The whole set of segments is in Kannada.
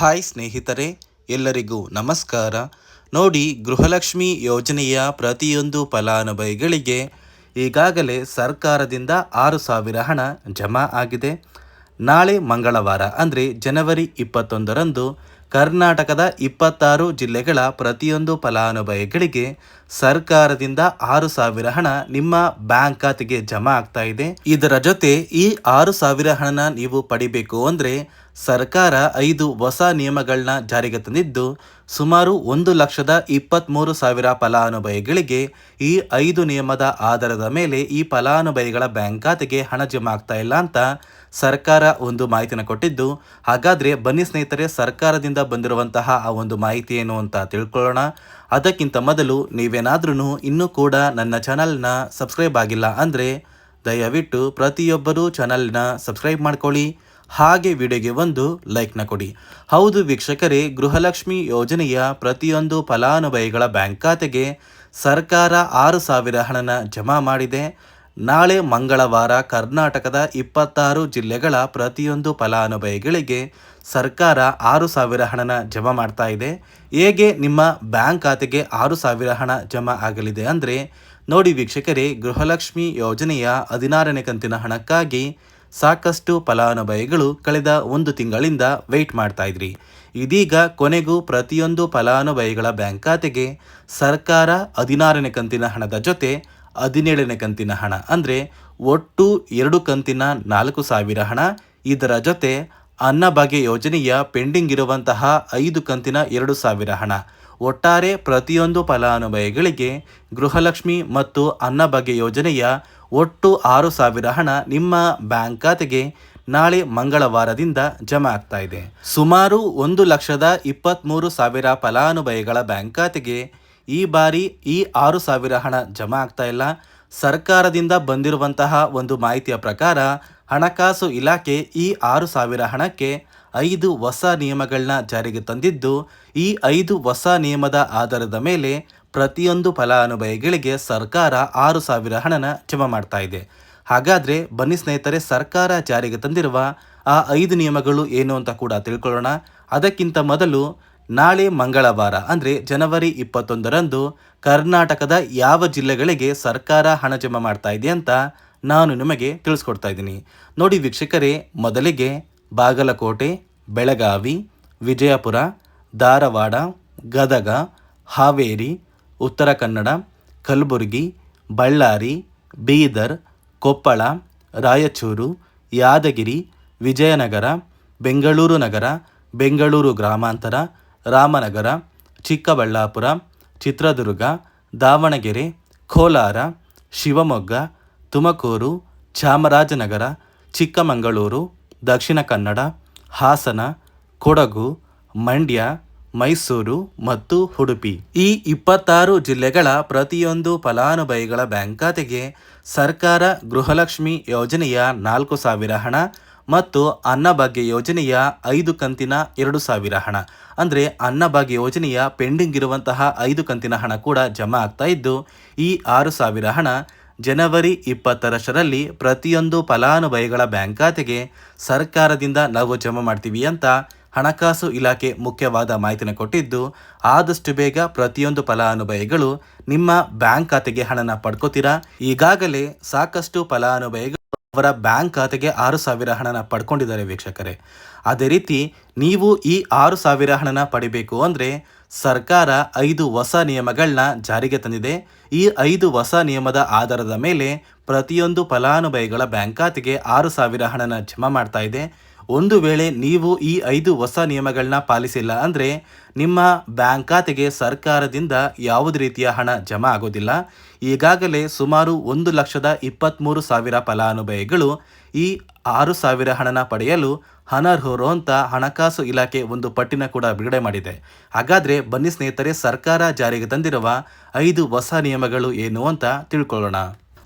ಹಾಯ್ ಸ್ನೇಹಿತರೆ, ಎಲ್ಲರಿಗೂ ನಮಸ್ಕಾರ. ನೋಡಿ, ಗೃಹಲಕ್ಷ್ಮಿ ಯೋಜನೆಯ ಪ್ರತಿಯೊಂದು ಫಲಾನುಭವಿಗಳಿಗೆ ಈಗಾಗಲೇ ಸರ್ಕಾರದಿಂದ ಆರು ಸಾವಿರ ಹಣ ಜಮಾ ಆಗಿದೆ. ನಾಳೆ ಮಂಗಳವಾರ, ಅಂದರೆ ಜನವರಿ ಇಪ್ಪತ್ತೊಂದರಂದು, ಕರ್ನಾಟಕದ ಇಪ್ಪತ್ತಾರು ಜಿಲ್ಲೆಗಳ ಪ್ರತಿಯೊಂದು ಫಲಾನುಭವಿಗಳಿಗೆ ಸರ್ಕಾರದಿಂದ ಆರು ಸಾವಿರ ಹಣ ನಿಮ್ಮ ಬ್ಯಾಂಕ್ ಖಾತೆಗೆ ಜಮಾ ಆಗ್ತಾ ಇದೆ. ಇದರ ಜೊತೆ ಈ ಆರು ಸಾವಿರ ಹಣನ ನೀವು ಪಡಿಬೇಕು ಅಂದರೆ ಸರ್ಕಾರ ಐದು ಹೊಸ ನಿಯಮಗಳನ್ನ ಜಾರಿಗೆ ತಂದಿದ್ದು, ಸುಮಾರು ಒಂದು ಲಕ್ಷದ ಇಪ್ಪತ್ತ್ಮೂರು ಸಾವಿರ ಫಲಾನುಭವಿಗಳಿಗೆ ಈ ಐದು ನಿಯಮದ ಆಧಾರದ ಮೇಲೆ ಈ ಫಲಾನುಭವಿಗಳ ಬ್ಯಾಂಕ್ ಖಾತೆಗೆ ಹಣ ಜಮಾ ಆಗ್ತಾ ಇಲ್ಲ ಅಂತ ಸರ್ಕಾರ ಒಂದು ಮಾಹಿತಿನ ಕೊಟ್ಟಿದ್ದು. ಹಾಗಾದರೆ ಬನ್ನಿ ಸ್ನೇಹಿತರೆ, ಸರ್ಕಾರದಿಂದ ಬಂದಿರುವಂತಹ ಆ ಒಂದು ಮಾಹಿತಿ ಏನು ಅಂತ ತಿಳ್ಕೊಳ್ಳೋಣ. ಅದಕ್ಕಿಂತ ಮೊದಲು ನೀವೇನಾದ್ರೂ ಇನ್ನೂ ಕೂಡ ನನ್ನ ಚಾನಲ್ನ ಸಬ್ಸ್ಕ್ರೈಬ್ ಆಗಿಲ್ಲ ಅಂದರೆ ದಯವಿಟ್ಟು ಪ್ರತಿಯೊಬ್ಬರೂ ಚಾನಲ್ನ ಸಬ್ಸ್ಕ್ರೈಬ್ ಮಾಡ್ಕೊಳ್ಳಿ. ಹಾಗೆ ವಿಡಿಯೋಗೆ ಒಂದು ಲೈಕ್ನ ಕೊಡಿ. ಹೌದು ವೀಕ್ಷಕರೇ, ಗೃಹಲಕ್ಷ್ಮಿ ಯೋಜನೆಯ ಪ್ರತಿಯೊಂದು ಫಲಾನುಭವಿಗಳ ಬ್ಯಾಂಕ್ ಖಾತೆಗೆ ಸರ್ಕಾರ ಆರು ಸಾವಿರ ಹಣನ ಜಮಾ ಮಾಡಿದೆ. ನಾಳೆ ಮಂಗಳವಾರ ಕರ್ನಾಟಕದ ಇಪ್ಪತ್ತಾರು ಜಿಲ್ಲೆಗಳ ಪ್ರತಿಯೊಂದು ಫಲಾನುಭವಿಗಳಿಗೆ ಸರ್ಕಾರ ಆರು ಸಾವಿರ ಹಣನ ಜಮಾ ಮಾಡ್ತಾ ಇದೆ. ಹೇಗೆ ನಿಮ್ಮ ಬ್ಯಾಂಕ್ ಖಾತೆಗೆ ಆರು ಸಾವಿರ ಹಣ ಜಮಾ ಆಗಲಿದೆ ಅಂದರೆ ನೋಡಿ ವೀಕ್ಷಕರೇ, ಗೃಹಲಕ್ಷ್ಮಿ ಯೋಜನೆಯ ಹದಿನಾರನೇ ಕಂತಿನ ಹಣಕ್ಕಾಗಿ ಸಾಕಷ್ಟು ಫಲಾನುಭವಿಗಳು ಕಳೆದ ಒಂದು ತಿಂಗಳಿಂದ ವೆಯ್ಟ್ ಮಾಡ್ತಾ ಇದ್ರಿ. ಇದೀಗ ಕೊನೆಗೂ ಪ್ರತಿಯೊಂದು ಫಲಾನುಭವಿಗಳ ಬ್ಯಾಂಕ್ ಖಾತೆಗೆ ಸರ್ಕಾರ ಹದಿನಾರನೇ ಕಂತಿನ ಹಣದ ಜೊತೆ ಹದಿನೇಳನೇ ಕಂತಿನ ಹಣ, ಅಂದರೆ ಒಟ್ಟು ಎರಡು ಕಂತಿನ ನಾಲ್ಕು ಸಾವಿರ ಹಣ. ಇದರ ಜೊತೆ ಅನ್ನಭಾಗ್ಯ ಯೋಜನೆಯ ಪೆಂಡಿಂಗ್ ಇರುವಂತಹ ಐದು ಕಂತಿನ ಎರಡು ಸಾವಿರ ಹಣ. ಒಟ್ಟಾರೆ ಪ್ರತಿಯೊಂದು ಫಲಾನುಭವಿಗಳಿಗೆ ಗೃಹಲಕ್ಷ್ಮಿ ಮತ್ತು ಅನ್ನಭಾಗ್ಯ ಯೋಜನೆಯ ಒಟ್ಟು ಆರು ಸಾವಿರ ಹಣ ನಿಮ್ಮ ಬ್ಯಾಂಕ್ ಖಾತೆಗೆ ನಾಳೆ ಮಂಗಳವಾರದಿಂದ ಜಮಾ ಆಗ್ತಾ ಇದೆ. ಸುಮಾರು ಒಂದು ಲಕ್ಷದ ಇಪ್ಪತ್ತ್ಮೂರು ಸಾವಿರ ಫಲಾನುಭವಿಗಳ ಬ್ಯಾಂಕ್ ಖಾತೆಗೆ ಈ ಬಾರಿ ಈ ಆರು ಸಾವಿರ ಹಣ ಜಮಾ ಆಗ್ತಾ ಇಲ್ಲ. ಸರ್ಕಾರದಿಂದ ಬಂದಿರುವಂತಹ ಒಂದು ಮಾಹಿತಿಯ ಪ್ರಕಾರ ಹಣಕಾಸು ಇಲಾಖೆ ಈ ಆರು ಸಾವಿರ ಹಣಕ್ಕೆ ಐದು ಹೊಸ ನಿಯಮಗಳನ್ನ ಜಾರಿಗೆ ತಂದಿದ್ದು, ಈ ಐದು ಹೊಸ ನಿಯಮದ ಆಧಾರದ ಮೇಲೆ ಪ್ರತಿಯೊಂದು ಫಲಾನುಭವಿಗಳಿಗೆ ಸರ್ಕಾರ ಆರು ಸಾವಿರ ಹಣನ ಜಮಾ ಮಾಡ್ತಾ ಇದೆ. ಹಾಗಾದರೆ ಬನ್ನಿ ಸ್ನೇಹಿತರೆ, ಸರ್ಕಾರ ಜಾರಿಗೆ ತಂದಿರುವ ಆ ಐದು ನಿಯಮಗಳು ಏನು ಅಂತ ಕೂಡ ತಿಳ್ಕೊಳ್ಳೋಣ. ಅದಕ್ಕಿಂತ ಮೊದಲು ನಾಳೆ ಮಂಗಳವಾರ, ಅಂದರೆ ಜನವರಿ ಇಪ್ಪತ್ತೊಂದರಂದು ಕರ್ನಾಟಕದ ಯಾವ ಜಿಲ್ಲೆಗಳಿಗೆ ಸರ್ಕಾರ ಹಣ ಜಮಾ ಮಾಡ್ತಾ ಇದೆ ಅಂತ ನಾನು ನಿಮಗೆ ತಿಳಿಸ್ಕೊಡ್ತಾ ಇದ್ದೀನಿ. ನೋಡಿ ವೀಕ್ಷಕರೇ, ಮೊದಲಿಗೆ ಬಾಗಲಕೋಟೆ, ಬೆಳಗಾವಿ, ವಿಜಯಪುರ, ಧಾರವಾಡ, ಗದಗ, ಹಾವೇರಿ ಉತ್ತರ ಕನ್ನಡ, ಕಲಬುರಗಿ, ಬಳ್ಳಾರಿ, ಬೀದರ್, ಕೊಪ್ಪಳ, ರಾಯಚೂರು, ಯಾದಗಿರಿ, ವಿಜಯನಗರ, ಬೆಂಗಳೂರು ನಗರ, ಬೆಂಗಳೂರು ಗ್ರಾಮಾಂತರ, ರಾಮನಗರ, ಚಿಕ್ಕಬಳ್ಳಾಪುರ, ಚಿತ್ರದುರ್ಗ, ದಾವಣಗೆರೆ, ಕೋಲಾರ, ಶಿವಮೊಗ್ಗ, ತುಮಕೂರು, ಚಾಮರಾಜನಗರ, ಚಿಕ್ಕಮಗಳೂರು, ದಕ್ಷಿಣ ಕನ್ನಡ, ಹಾಸನ, ಕೊಡಗು, ಮಂಡ್ಯ ಮೈಸೂರು ಮತ್ತು ಉಡುಪಿ. ಈ ಇಪ್ಪತ್ತಾರು ಜಿಲ್ಲೆಗಳ ಪ್ರತಿಯೊಂದು ಫಲಾನುಭವಿಗಳ ಬ್ಯಾಂಕ್ ಖಾತೆಗೆ ಸರ್ಕಾರ ಗೃಹಲಕ್ಷ್ಮಿ ಯೋಜನೆಯ ನಾಲ್ಕು ಸಾವಿರ ಹಣ ಮತ್ತು ಅನ್ನಭಾಗ್ಯ ಯೋಜನೆಯ ಐದು ಕಂತಿನ ಎರಡು ಸಾವಿರ ಹಣ. ಅಂದರೆ ಅನ್ನಭಾಗ್ಯ ಯೋಜನೆಯ ಪೆಂಡಿಂಗ್ ಇರುವಂತಹ ಐದು ಕಂತಿನ ಹಣ ಕೂಡ ಜಮಾ ಆಗ್ತಾ ಇದ್ದು, ಈ ಆರು ಸಾವಿರ ಹಣ ಜನವರಿ ಇಪ್ಪತ್ತರಷ್ಟರಲ್ಲಿ ಪ್ರತಿಯೊಂದು ಫಲಾನುಭವಿಗಳ ಬ್ಯಾಂಕ್ ಖಾತೆಗೆ ಸರ್ಕಾರದಿಂದ ನಾವು ಜಮಾ ಮಾಡ್ತೀವಿ ಅಂತ ಹಣಕಾಸು ಇಲಾಖೆ ಮುಖ್ಯವಾದ ಮಾಹಿತಿನ ಕೊಟ್ಟಿದ್ದು, ಆದಷ್ಟು ಬೇಗ ಪ್ರತಿಯೊಂದು ಫಲಾನುಭವಿಗಳು ನಿಮ್ಮ ಬ್ಯಾಂಕ್ ಖಾತೆಗೆ ಹಣನ ಪಡ್ಕೋತೀರಾ? ಈಗಾಗಲೇ ಸಾಕಷ್ಟು ಫಲಾನುಭವಿಗಳು ಅವರ ಬ್ಯಾಂಕ್ ಖಾತೆಗೆ ಆರು ಸಾವಿರ ಹಣನ ಪಡ್ಕೊಂಡಿದ್ದಾರೆ ವೀಕ್ಷಕರೇ. ಅದೇ ರೀತಿ ನೀವು ಈ ಆರು ಸಾವಿರ ಹಣನ ಪಡಿಬೇಕು ಅಂದರೆ ಸರ್ಕಾರ ಐದು ಹೊಸ ನಿಯಮಗಳನ್ನ ಜಾರಿಗೆ ತಂದಿದೆ. ಈ ಐದು ಹೊಸ ನಿಯಮದ ಆಧಾರದ ಮೇಲೆ ಪ್ರತಿಯೊಂದು ಫಲಾನುಭವಿಗಳ ಬ್ಯಾಂಕ್ ಖಾತೆಗೆ ಆರು ಸಾವಿರ ಹಣನ ಜಮಾ ಮಾಡ್ತಾ ಇದೆ. ಒಂದು ವೇಳೆ ನೀವು ಈ ಐದು ಹೊಸ ನಿಯಮಗಳನ್ನ ಪಾಲಿಸಿಲ್ಲ ಅಂದರೆ ನಿಮ್ಮ ಬ್ಯಾಂಕ್ ಖಾತೆಗೆ ಸರ್ಕಾರದಿಂದ ಯಾವುದೇ ರೀತಿಯ ಹಣ ಜಮಾ ಆಗೋದಿಲ್ಲ. ಈಗಾಗಲೇ ಸುಮಾರು ಒಂದು ಲಕ್ಷದ ಇಪ್ಪತ್ತ್ಮೂರು ಸಾವಿರ ಫಲಾನುಭವಿಗಳು ಈ ಆರು ಸಾವಿರ ಹಣನ ಪಡೆಯಲು ಅನರ್ಹರು ಅಂತ ಹಣಕಾಸು ಇಲಾಖೆ ಒಂದು ಪಟ್ಟಿನ ಕೂಡ ಬಿಡುಗಡೆ ಮಾಡಿದೆ. ಹಾಗಾದರೆ ಬನ್ನಿ ಸ್ನೇಹಿತರೆ, ಸರ್ಕಾರ ಜಾರಿಗೆ ತಂದಿರುವ ಐದು ಹೊಸ ನಿಯಮಗಳು ಏನು ಅಂತ ತಿಳ್ಕೊಳ್ಳೋಣ.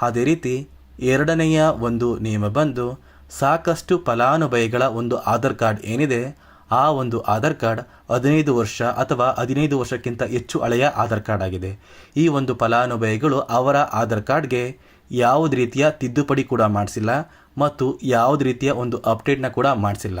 ಅದೇ ರೀತಿ ಎರಡನೆಯ ಒಂದು ನಿಯಮ ಬಂದು ಸಾಕಷ್ಟು ಫಲಾನುಭವಿಗಳ ಒಂದು ಆಧಾರ್ ಕಾರ್ಡ್ ಏನಿದೆ, ಆ ಒಂದು ಆಧಾರ್ ಕಾರ್ಡ್ ಹದಿನೈದು ವರ್ಷ ಅಥವಾ ಹದಿನೈದು ವರ್ಷಕ್ಕಿಂತ ಹೆಚ್ಚು ಹಳೆಯ ಆಧಾರ್ ಕಾರ್ಡ್ ಆಗಿದೆ. ಈ ಒಂದು ಫಲಾನುಭವಿಗಳು ಅವರ ಆಧಾರ್ ಕಾರ್ಡ್ಗೆ ಯಾವುದೇ ರೀತಿಯ ತಿದ್ದುಪಡಿ ಕೂಡ ಮಾಡಿಸಿಲ್ಲ ಮತ್ತು ಯಾವುದೇ ರೀತಿಯ ಒಂದು ಅಪ್ಡೇಟ್ನ ಕೂಡ ಮಾಡಿಸಿಲ್ಲ.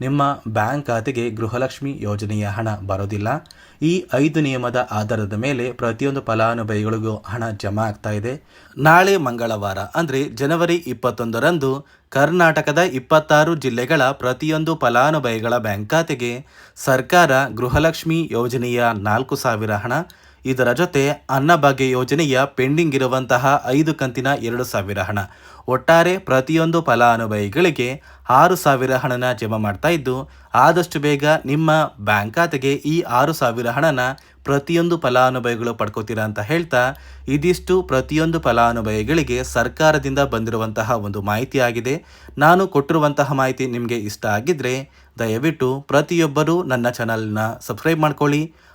ನಿಮ್ಮ ಬ್ಯಾಂಕ್ ಖಾತೆಗೆ ಗೃಹಲಕ್ಷ್ಮಿ ಯೋಜನೆಯ ಹಣ ಬರೋದಿಲ್ಲ. ಈ ಐದು ನಿಯಮದ ಆಧಾರದ ಮೇಲೆ ಪ್ರತಿಯೊಂದು ಫಲಾನುಭವಿಗಳಿಗೂ ಹಣ ಜಮಾ ಆಗ್ತಾ ಇದೆ. ನಾಳೆ ಮಂಗಳವಾರ, ಅಂದರೆ ಜನವರಿ ಇಪ್ಪತ್ತೊಂದರಂದು, ಕರ್ನಾಟಕದ ಇಪ್ಪತ್ತಾರು ಜಿಲ್ಲೆಗಳ ಪ್ರತಿಯೊಂದು ಫಲಾನುಭವಿಗಳ ಬ್ಯಾಂಕ್ ಖಾತೆಗೆ ಸರ್ಕಾರ ಗೃಹಲಕ್ಷ್ಮಿ ಯೋಜನೆಯ ನಾಲ್ಕು ಸಾವಿರ ಹಣ ಇದರ ಜೊತೆ ಅನ್ನಭಾಗ್ಯ ಯೋಜನೆಯ ಪೆಂಡಿಂಗ್ ಇರುವಂತಹ ಐದು ಕಂತಿನ ಎರಡು ಸಾವಿರ ಹಣ. ಒಟ್ಟಾರೆ ಪ್ರತಿಯೊಂದು ಫಲಾನುಭವಿಗಳಿಗೆ ಆರು ಸಾವಿರ ಹಣನ ಜಮಾ ಮಾಡ್ತಾ ಇದ್ದು, ಆದಷ್ಟು ಬೇಗ ನಿಮ್ಮ ಬ್ಯಾಂಕ್ ಖಾತೆಗೆ ಈ ಆರು ಸಾವಿರ ಹಣನ ಪ್ರತಿಯೊಂದು ಫಲಾನುಭವಿಗಳು ಪಡ್ಕೋತೀರಾ ಅಂತ ಹೇಳ್ತಾ, ಇದಿಷ್ಟು ಪ್ರತಿಯೊಂದು ಫಲಾನುಭವಿಗಳಿಗೆ ಸರ್ಕಾರದಿಂದ ಬಂದಿರುವಂತಹ ಒಂದು ಮಾಹಿತಿ ಆಗಿದೆ. ನಾನು ಕೊಟ್ಟಿರುವಂತಹ ಮಾಹಿತಿ ನಿಮಗೆ ಇಷ್ಟ ಆಗಿದ್ದರೆ ದಯವಿಟ್ಟು ಪ್ರತಿಯೊಬ್ಬರೂ ನನ್ನ ಚಾನಲ್ನ ಸಬ್ಸ್ಕ್ರೈಬ್ ಮಾಡ್ಕೊಳ್ಳಿ.